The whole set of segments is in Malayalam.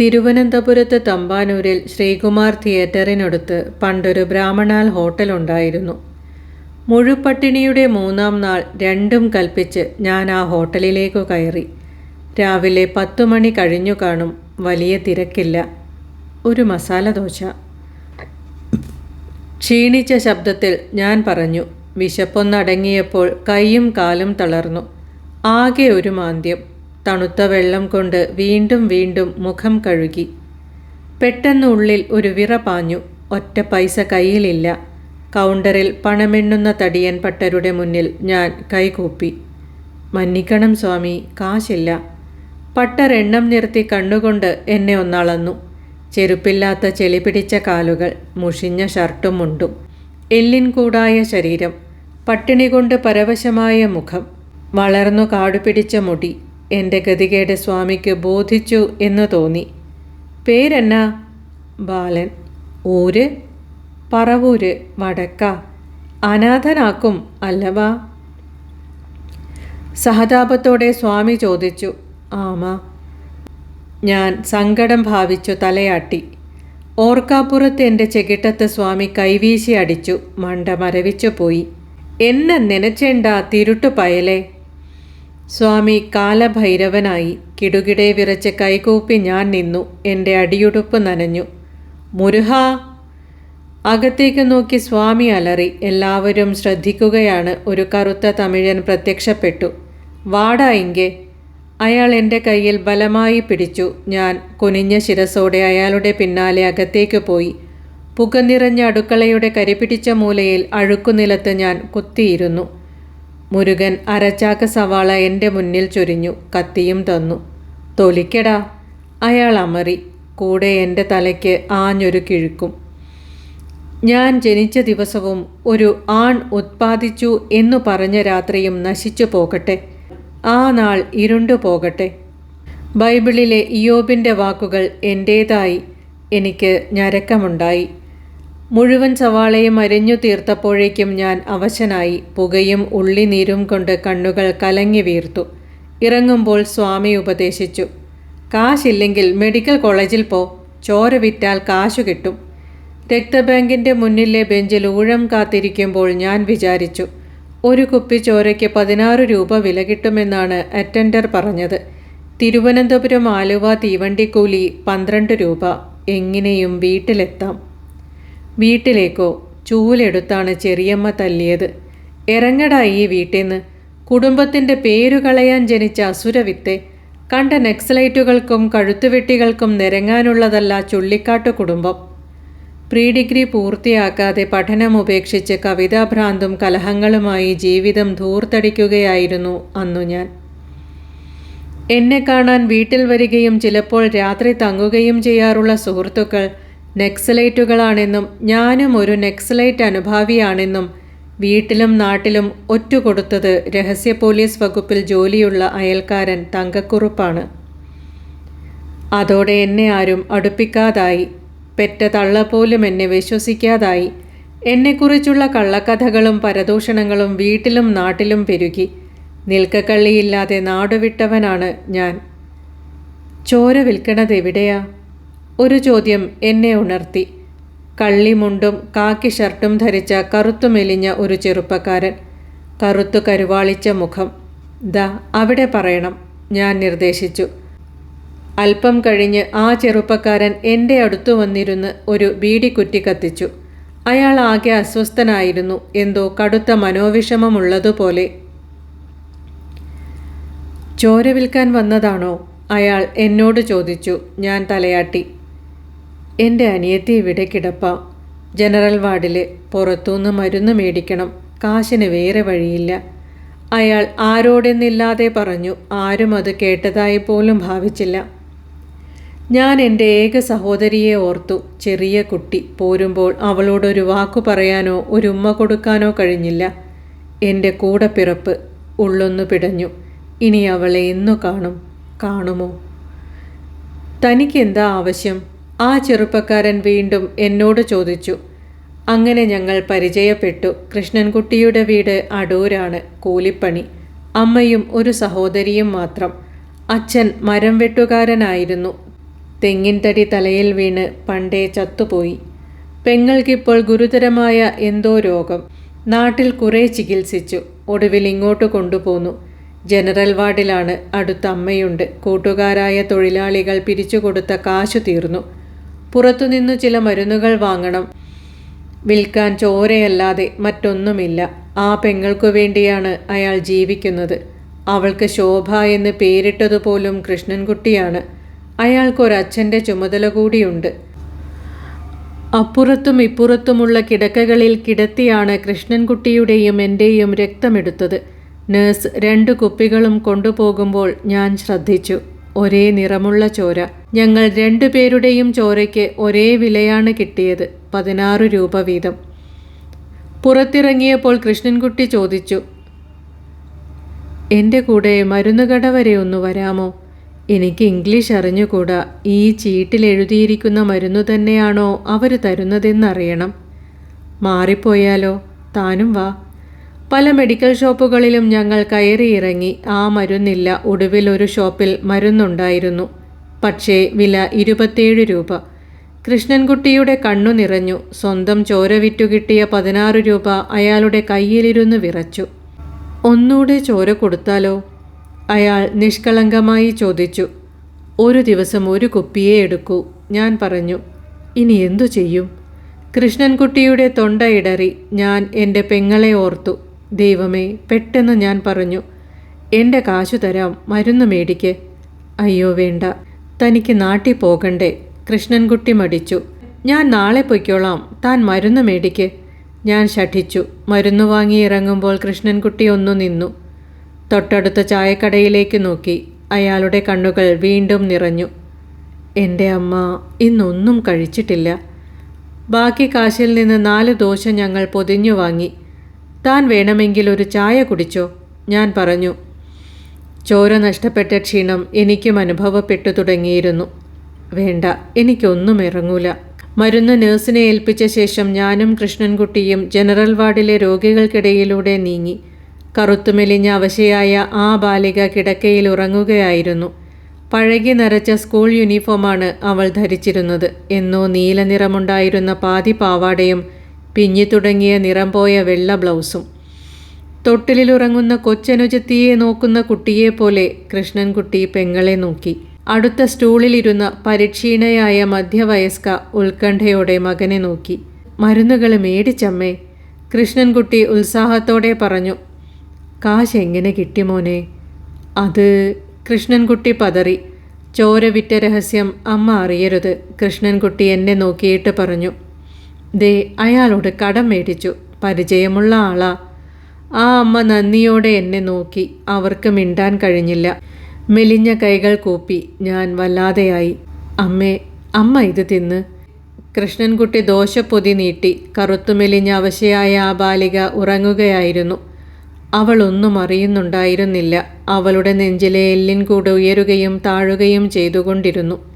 തിരുവനന്തപുരത്ത് തമ്പാനൂരിൽ ശ്രീകുമാർ തിയേറ്ററിനടുത്ത് പണ്ടൊരു ബ്രാഹ്മണാൽ ഹോട്ടലുണ്ടായിരുന്നു. മുഴുപട്ടിണിയുടെ മൂന്നാം നാൾ രണ്ടും കൽപ്പിച്ച് ഞാൻ ആ ഹോട്ടലിലേക്കു കയറി. രാവിലെ പത്തു മണി കഴിഞ്ഞു കാണും വലിയ തിരക്കില്ല. ഒരു മസാല ദോശ. ക്ഷീണിച്ച ശബ്ദത്തിൽ ഞാൻ പറഞ്ഞു വിശപ്പൊന്നടങ്ങിയപ്പോൾ കൈയും കാലും തളർന്നു. ആകെ ഒരു മാന്ദ്യം. തണുത്ത വെള്ളം കൊണ്ട് വീണ്ടും വീണ്ടും മുഖം കഴുകി. പെട്ടെന്ന് ഉള്ളിൽ ഒരു വിറ പാഞ്ഞു. ഒറ്റ പൈസ കയ്യിലില്ല. കൗണ്ടറിൽ പണമെണ്ണുന്ന തടിയൻ പട്ടരുടെ മുന്നിൽ ഞാൻ കൈകൂപ്പി. മന്നിക്കണം സ്വാമി കാശില്ല. പട്ടർ എണ്ണം നിർത്തി കണ്ണുകൊണ്ട് എന്നെ ഒന്നളന്നു. ചെരുപ്പില്ലാത്ത ചെളി പിടിച്ച കാലുകൾ മുഷിഞ്ഞ ഷർട്ടും മുണ്ടും. എല്ലിൻ കൂടായ ശരീരം. പട്ടിണി കൊണ്ട് പരവശമായ മുഖം. വളർന്നു കാടുപിടിച്ച മുടി. എന്റെ ഗതികേട് സ്വാമിക്ക് ബോധിച്ചു എന്ന് തോന്നി. പേരെന്നാ ബാലൻ ഊര് പറവൂര് വടക്ക അനാഥനാക്കും അല്ലവാ. സഹതാപത്തോടെ സ്വാമി ചോദിച്ചു ആമാ ഞാൻ സങ്കടം ഭാവിച്ചു തലയാട്ടി. ഓർക്കാപ്പുറത്ത് എന്റെ ചെകിട്ടത്ത് സ്വാമി കൈവീശി അടിച്ചു മണ്ട മരവിച്ചു പോയി. എന്നെ നനച്ചേണ്ട തിരുട്ടു പയലേ സ്വാമി കാലഭൈരവനായി കിടുകിടെ വിറച്ച് കൈകൂപ്പി ഞാൻ നിന്നു. എന്റെ അടിയുടുപ്പ് നനഞ്ഞു. മുരുഹ! അകത്തേക്ക് നോക്കി സ്വാമി അലറി എല്ലാവരും ശ്രദ്ധിക്കുകയാണ്. ഒരു കറുത്ത തമിഴൻ പ്രത്യക്ഷപ്പെട്ടു. വാടാ ഇങ്കെ! അയാൾ എന്റെ കയ്യിൽ ബലമായി പിടിച്ചു. ഞാൻ കുനിഞ്ഞ ശിരസോടെ അയാളുടെ പിന്നാലെ അകത്തേക്ക് പോയി. പുക നിറഞ്ഞ അടുക്കളയുടെ കരിപിടിച്ച മൂലയിൽ അഴുക്കുനിലത്ത് ഞാൻ കുത്തിയിരുന്നു. മുരുകൻ അരച്ചാക്ക സവാള എന്റെ മുന്നിൽ ചൊരിഞ്ഞു കത്തിയും തന്നു. തൊലിക്കടാ അയാൾ അമറി കൂടെ എന്റെ തലയ്ക്ക് ആഞ്ഞൊരു കിഴുക്കും. ഞാൻ ജനിച്ച ദിവസവും ഒരു ആൺ ഉത്പാദിച്ചു എന്നു പറഞ്ഞ രാത്രിയും നശിച്ചു പോകട്ടെ. ആ നാൾ ഇരുണ്ടു പോകട്ടെ. ബൈബിളിലെ ഇയോബിന്റെ വാക്കുകൾ എന്റേതായി എനിക്ക് ഞരക്കമുണ്ടായി. മുഴുവൻ സവാളയും അരിഞ്ഞു തീർത്തപ്പോഴേക്കും ഞാൻ അവശനായി പുകയും ഉള്ളിനീരും കൊണ്ട് കണ്ണുകൾ കലങ്ങി വീർത്തു. ഇറങ്ങുമ്പോൾ സ്വാമി ഉപദേശിച്ചു കാശില്ലെങ്കിൽ മെഡിക്കൽ കോളേജിൽ പോ ചോര വിറ്റാൽ കാശു കിട്ടും. രക്തബാങ്കിന്റെ മുന്നിലെ ബെഞ്ചിൽ ഊഴം കാത്തിരിക്കുമ്പോൾ ഞാൻ വിചാരിച്ചു ഒരു കുപ്പി ചോരയ്ക്ക് പതിനാറ് രൂപ വില കിട്ടുമെന്നാണ് അറ്റൻഡർ പറഞ്ഞത്. തിരുവനന്തപുരം ആലുവ തീവണ്ടിക്കൂലി പന്ത്രണ്ട് രൂപ. എങ്ങനെയും വീട്ടിലെത്താം. വീട്ടിലേക്കോ ചൂലെടുത്താണ് ചെറിയമ്മ തല്ലിയത്. ഇറങ്ങടാ ഈ വീട്ടിൽ നിന്ന് കുടുംബത്തിന്റെ പേരു കളയാൻ ജനിച്ച അസുരവിത്തെ കണ്ട നെക്സലൈറ്റുകൾക്കും കഴുത്തുവെട്ടികൾക്കും നിരങ്ങാനുള്ളതല്ല ചുള്ളിക്കാട്ടു കുടുംബം. പ്രീ ഡിഗ്രി പൂർത്തിയാക്കാതെ പഠനം ഉപേക്ഷിച്ച് കവിതാഭ്രാന്തും കലഹങ്ങളുമായി ജീവിതം ധൂർത്തടിക്കുകയായിരുന്നു അന്നു ഞാൻ. എന്നെ കാണാൻ വീട്ടിൽ വരികയും ചിലപ്പോൾ രാത്രി തങ്ങുകയും ചെയ്യാറുള്ള സുഹൃത്തുക്കൾ നെക്സലൈറ്റുകളാണെന്നും ഞാനും ഒരു നെക്സലൈറ്റ് അനുഭാവിയാണെന്നും വീട്ടിലും നാട്ടിലും ഒറ്റുകൊടുത്തത് രഹസ്യ പോലീസ് വകുപ്പിൽ ജോലിയുള്ള അയൽക്കാരൻ തങ്കക്കുറുപ്പാണ്. അതോടെ എന്നെ ആരും അടുപ്പിക്കാതായി. പെറ്റ തള്ള പോലും എന്നെ വിശ്വസിക്കാതായി. എന്നെക്കുറിച്ചുള്ള കള്ളക്കഥകളും പരദൂഷണങ്ങളും വീട്ടിലും നാട്ടിലും പെരുകി. നിൽക്കക്കള്ളിയില്ലാതെ നാടുവിട്ടവനാണ് ഞാൻ. ചോര വിൽക്കണത് എവിടെയാ? ഒരു ചോദ്യം എന്നെ ഉണർത്തി. കള്ളിമുണ്ടും കാക്കി ഷർട്ടും ധരിച്ച കറുത്തു മെലിഞ്ഞ ഒരു ചെറുപ്പക്കാരൻ. കറുത്തു കരുവാളിച്ച മുഖം. ദ അവിടെ പറയണം ഞാൻ നിർദ്ദേശിച്ചു. അല്പം കഴിഞ്ഞ് ആ ചെറുപ്പക്കാരൻ എന്റെ അടുത്തു വന്നിരുന്ന് ഒരു ബീഡി കുറ്റി കത്തിച്ചു. അയാൾ ആകെ അസ്വസ്ഥനായിരുന്നു എന്തോ കടുത്ത മനോവിഷമമുള്ളതുപോലെ. ചോര വിൽക്കാൻ വന്നതാണോ? അയാൾ എന്നോട് ചോദിച്ചു ഞാൻ തലയാട്ടി. എന്റെ അനിയത്തി ഇവിടെ കിടപ്പ. ജനറൽ വാർഡിൽ പുറത്തുനിന്ന് മരുന്ന് മേടിക്കണം. കാശിന് വേറെ വഴിയില്ല. അയാൾ ആരോടെന്നില്ലാതെ പറഞ്ഞു ആരും അത് കേട്ടതായി പോലും ഭാവിച്ചില്ല. ഞാൻ എന്റെ ഏക സഹോദരിയെ ഓർത്തു. ചെറിയ കുട്ടി. പോരുമ്പോൾ അവളോടൊരു വാക്കു പറയാനോ ഒരു ഉമ്മ കൊടുക്കാനോ കഴിഞ്ഞില്ല. എന്റെ കൂടെ പിറപ്പ് ഉള്ളൊന്നു പിടഞ്ഞു. ഇനി അവളെ എന്നു കാണും. കാണുമോ? തനിക്കെന്താ ആവശ്യം? ആ ചെറുപ്പക്കാരൻ വീണ്ടും എന്നോട് ചോദിച്ചു അങ്ങനെ ഞങ്ങൾ പരിചയപ്പെട്ടു. കൃഷ്ണൻകുട്ടിയുടെ വീട് അടൂരാണ് കൂലിപ്പണി. അമ്മയും ഒരു സഹോദരിയും മാത്രം. അച്ഛൻ മരം വെട്ടുകാരനായിരുന്നു. തെങ്ങിൻ തടി തലയിൽ വീണ് പണ്ടേ ചത്തുപോയി. പെങ്ങൾക്കിപ്പോൾ ഗുരുതരമായ എന്തോ രോഗം. നാട്ടിൽ കുറേ ചികിത്സിച്ചു. ഒടുവിൽ ഇങ്ങോട്ട് കൊണ്ടുപോന്നു. ജനറൽ വാർഡിലാണ്. അടുത്ത അമ്മയുണ്ട്. കൂട്ടുകാരായ തൊഴിലാളികൾ പിരിച്ചു കൊടുത്ത കാശു തീർന്നു. പുറത്തുനിന്നു ചില മരുന്നുകൾ വാങ്ങണം. വിൽക്കാൻ ചോരയല്ലാതെ മറ്റൊന്നുമില്ല. ആ പെങ്ങൾക്കു വേണ്ടിയാണ് അയാൾ ജീവിക്കുന്നത്. അവൾക്ക് ശോഭ എന്ന് പേരിട്ടതുപോലും കൃഷ്ണൻകുട്ടിയാണ്. അയാൾക്കൊരച്ഛന്റെ ചുമതല കൂടിയുണ്ട്. അപ്പുറത്തും ഇപ്പുറത്തുമുള്ള കിടക്കകളിൽ കിടത്തിയാണ് കൃഷ്ണൻകുട്ടിയുടെയും എന്റെയും രക്തമെടുത്തത്. നേഴ്സ് രണ്ട് കുപ്പികളും കൊണ്ടുപോകുമ്പോൾ ഞാൻ ശ്രദ്ധിച്ചു. ഒരേ നിറമുള്ള ചോര. ഞങ്ങൾ രണ്ടുപേരുടെയും ചോരയ്ക്ക് ഒരേ വിലയാണ് കിട്ടിയത് പതിനാറ് രൂപ വീതം. പുറത്തിറങ്ങിയപ്പോൾ കൃഷ്ണൻകുട്ടി ചോദിച്ചു എന്റെ കൂടെ മരുന്നുകട വരെ ഒന്ന് വരാമോ? എനിക്ക് ഇംഗ്ലീഷ് അറിഞ്ഞുകൂടാ. ഈ ചീട്ടിൽ എഴുതിയിരിക്കുന്ന മരുന്നു തന്നെയാണോ അവർ തരുന്നതെന്നറിയണം മാറിപ്പോയാലോ? താനും വാ. പല മെഡിക്കൽ ഷോപ്പുകളിലും ഞങ്ങൾ കയറിയിറങ്ങി. ആ മരുന്നില്ല. ഒടുവിൽ ഒരു ഷോപ്പിൽ മരുന്നുണ്ടായിരുന്നു. പക്ഷേ വില ഇരുപത്തേഴ് രൂപ. കൃഷ്ണൻകുട്ടിയുടെ കണ്ണു നിറഞ്ഞു. സ്വന്തം ചോര വിറ്റുകിട്ടിയ പതിനാറ് രൂപ അയാളുടെ കയ്യിലിരുന്ന് വിറച്ചു. ഒന്നൂടെ ചോര കൊടുത്താലോ? അയാൾ നിഷ്കളങ്കമായി ചോദിച്ചു. ഒരു ദിവസം ഒരു കുപ്പിയെ എടുക്കൂ ഞാൻ പറഞ്ഞു. ഇനി എന്തു ചെയ്യും? കൃഷ്ണൻകുട്ടിയുടെ തൊണ്ട ഇടറി. ഞാൻ എന്റെ പെങ്ങളെ ഓർത്തു. ദൈവമേ പെട്ടെന്ന് ഞാൻ പറഞ്ഞു എന്റെ കാശു തരാം മരുന്ന് മേടിക്ക്. അയ്യോ വേണ്ട. തനിക്ക് നാട്ടിൽ പോകണ്ടേ. കൃഷ്ണൻകുട്ടി മടിച്ചു. ഞാൻ നാളെ പൊയ്ക്കോളാം. താൻ മരുന്ന് മേടിക്ക്. ഞാൻ ശഠിച്ചു. മരുന്ന് വാങ്ങി ഇറങ്ങുമ്പോൾ കൃഷ്ണൻകുട്ടി ഒന്നു നിന്നു. തൊട്ടടുത്ത ചായക്കടയിലേക്ക് നോക്കി. അയാളുടെ കണ്ണുകൾ വീണ്ടും നിറഞ്ഞു. എന്റെ അമ്മ ഇന്നൊന്നും കഴിച്ചിട്ടില്ല. ബാക്കി കാശിൽ നിന്ന് നാല് ദോശ ഞങ്ങൾ പൊതിഞ്ഞു വാങ്ങി. താൻ വേണമെങ്കിൽ ഒരു ചായ കുടിച്ചോ? ഞാൻ പറഞ്ഞു. ചോര നഷ്ടപ്പെട്ട ക്ഷീണം എനിക്കും അനുഭവപ്പെട്ടു തുടങ്ങിയിരുന്നു. വേണ്ട എനിക്കൊന്നും ഇറങ്ങൂല. മരുന്ന് നേഴ്സിനെ ഏൽപ്പിച്ച ശേഷം ഞാനും കൃഷ്ണൻകുട്ടിയും ജനറൽ വാർഡിലെ രോഗികൾക്കിടയിലൂടെ നീങ്ങി. കറുത്തുമെലിഞ്ഞ അവശയായ ആ ബാലിക കിടക്കയിൽ ഉറങ്ങുകയായിരുന്നു. പഴകി നരച്ച സ്കൂൾ യൂണിഫോമാണ് അവൾ ധരിച്ചിരുന്നത്. എന്നോ നീലനിറമുണ്ടായിരുന്ന പാതി പാവാടയും പിഞ്ഞി തുടങ്ങിയ നിറം പോയ വെള്ള ബ്ലൗസും. തൊട്ടിലിലുറങ്ങുന്ന കൊച്ചനുജത്തിയെ നോക്കുന്ന കുട്ടിയെപ്പോലെ കൃഷ്ണൻകുട്ടി പെങ്ങളെ നോക്കി. അടുത്ത സ്റ്റൂളിലിരുന്ന പരിക്ഷീണയായ മധ്യവയസ്ക ഉത്കണ്ഠയോടെ മകനെ നോക്കി. മരുന്നുകൾ മേടിച്ചമ്മേ. കൃഷ്ണൻകുട്ടി ഉത്സാഹത്തോടെ പറഞ്ഞു കാശ് എങ്ങനെ കിട്ടി മോനെ? അത് കൃഷ്ണൻകുട്ടി പതറി. ചോര വിറ്റ രഹസ്യം അമ്മ അറിയരുത് കൃഷ്ണൻകുട്ടി എന്നെ നോക്കിയിട്ട് പറഞ്ഞു. ദേ അയാളോട് കടം മേടിച്ചു. പരിചയമുള്ള ആളാ. ആ അമ്മ നന്ദിയോടെ എന്നെ നോക്കി. അവർക്ക് മിണ്ടാൻ കഴിഞ്ഞില്ല. മെലിഞ്ഞ കൈകൾ കൂപ്പി. ഞാൻ വല്ലാതെയായി. അമ്മേ അമ്മ ഇത് തിന്ന്. കൃഷ്ണൻകുട്ടി ദോശപ്പൊതി നീട്ടി. കറുത്തുമെലിഞ്ഞ അവശയായ ആ ബാലിക ഉറങ്ങുകയായിരുന്നു. അവളൊന്നും അറിയുന്നുണ്ടായിരുന്നില്ല. അവളുടെ നെഞ്ചിലെ എല്ലിൻ കൂടെ ഉയരുകയും താഴുകയും ചെയ്തുകൊണ്ടിരുന്നു.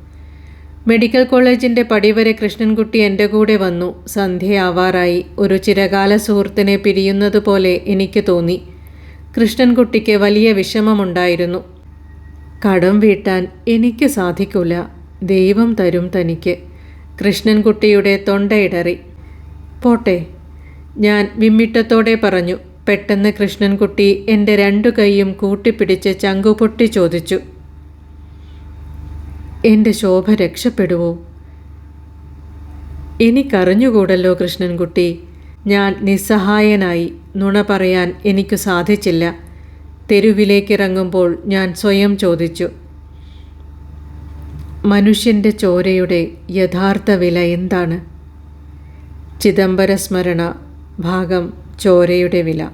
മെഡിക്കൽ കോളേജിന്റെ പടിവരെ കൃഷ്ണൻകുട്ടി എന്റെ കൂടെ വന്നു. സന്ധ്യയാവാറായി. ഒരു ചിരകാല സുഹൃത്തിനെ പിരിയുന്നത് പോലെ എനിക്ക് തോന്നി. കൃഷ്ണൻകുട്ടിക്ക് വലിയ വിഷമമുണ്ടായിരുന്നു. കടം വീട്ടാൻ എനിക്ക് സാധിക്കില്ല ദൈവം തരും തനിക്ക്. കൃഷ്ണൻകുട്ടിയുടെ തൊണ്ടയിടറി പോട്ടെ. ഞാൻ വിമ്മിട്ടത്തോടെ പറഞ്ഞു. പെട്ടെന്ന് കൃഷ്ണൻകുട്ടി എന്റെ രണ്ടു കൈയും കൂട്ടിപ്പിടിച്ച് ചങ്കുപൊട്ടി ചോദിച്ചു. എന്റെ ശോഭ രക്ഷപ്പെടുവോ? എനിക്കറിഞ്ഞുകൂടല്ലോ കൃഷ്ണൻകുട്ടി. ഞാൻ നിസ്സഹായനായി നുണ പറയാൻ എനിക്ക് സാധിച്ചില്ല. തെരുവിലേക്കിറങ്ങുമ്പോൾ ഞാൻ സ്വയം ചോദിച്ചു. മനുഷ്യന്റെ ചോരയുടെ യഥാർത്ഥ വില എന്താണ്? ചിദംബര സ്മരണ ഭാഗം ചോരയുടെ വില.